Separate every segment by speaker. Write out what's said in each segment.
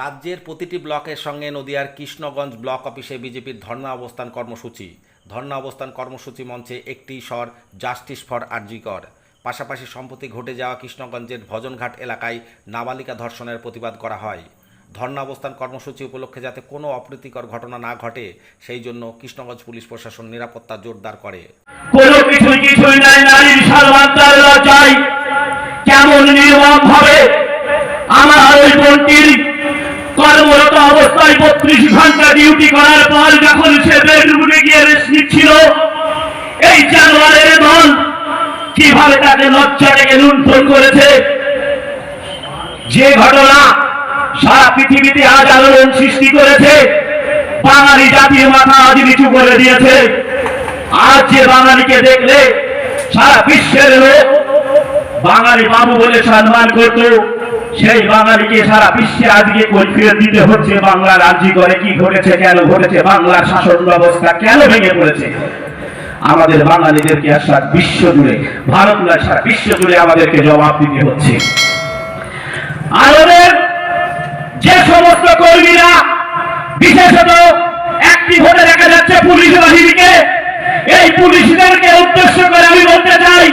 Speaker 1: রাজ্যের প্রতিটি ব্লকের সঙ্গে নদিয়ার কৃষ্ণগঞ্জ ব্লক অফিসে বিজেপির ধর্ণা অবস্থান কর্মসূচি। ধর্ণা অবস্থান কর্মসূচি মঞ্চে একটি স্বর, জাস্টিস ফর আরজিকর পাশাপাশি সম্প্রতি ঘটে যাওয়া কৃষ্ণগঞ্জের ভজনঘাট এলাকায় নাবালিকা ধর্ষণের প্রতিবাদ করা হয়। ধর্ণা অবস্থান কর্মসূচি উপলক্ষে যাতে কোনো অপ্রীতিকর ঘটনা না ঘটে, সেই জন্য কৃষ্ণগঞ্জ পুলিশ প্রশাসন নিরাপত্তা জোরদার করে।
Speaker 2: কেমন আমার ওই বোনটির অবস্থায় বত্রিশ ঘণ্টা ডিউটি করার পর যখন সে বেডরুমে গিয়ে রেস্ট নিচ্ছিল, এই জানোয়ারের দল কীভাবে তাকে লজ্জা থেকে লুণ্ঠন করেছে? যে ঘটনা সারা পৃথিবীতে আজ আলোড়ন সৃষ্টি করেছে, বাঙালি জাতির মাথা আজ নিচু করে দিয়েছে। আজ যে বাঙালিকে দেখলে সারা বিশ্বের লোক বাঙালি বাবু বলে সম্মান করত সেই বাঙালিকে সারা বিশ্বে আজকে কৈফিয়ত দিতে হচ্ছে? বাংলা রাজ্য করে কি ঘটেছে, কেন ঘটেছে? বাংলার শাসন ব্যবস্থা কেন ভেঙে পড়েছে? আমাদের বাঙালিদেরকে আর সারা বিশ্ব জুড়ে ভারত সারা বিশ্ব জুড়ে আমাদেরকে জবাব দিতে হচ্ছে। আরবের যে সমস্ত কর্মীরা, বিশেষত একটি ভোটে দেখা যাচ্ছে পুলিশ বাহিনীকে, এই পুলিশদেরকে উদ্দেশ্য করে আমি বলতে চাই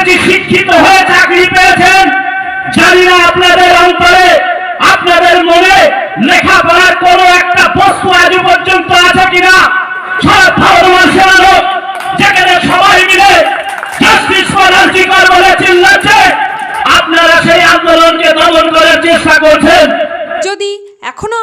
Speaker 2: আপনারা শিক্ষিত হয়ে চাকরি পেয়েছেন, জানি না আপনাদের অন্তরে, আপনাদের মনে লেখাপড়ার কোনো একটা বস্তু আজ পর্যন্ত আছে কিনা সারা ভারতবর্ষের লোক যেখানে সবাই মিলে জাস্টিস ফর আর্জিকর বলে চিল্লাচ্ছে আপনারা সেই আন্দোলনকে দমন করার চেষ্টা করছেন
Speaker 3: যদি এখনও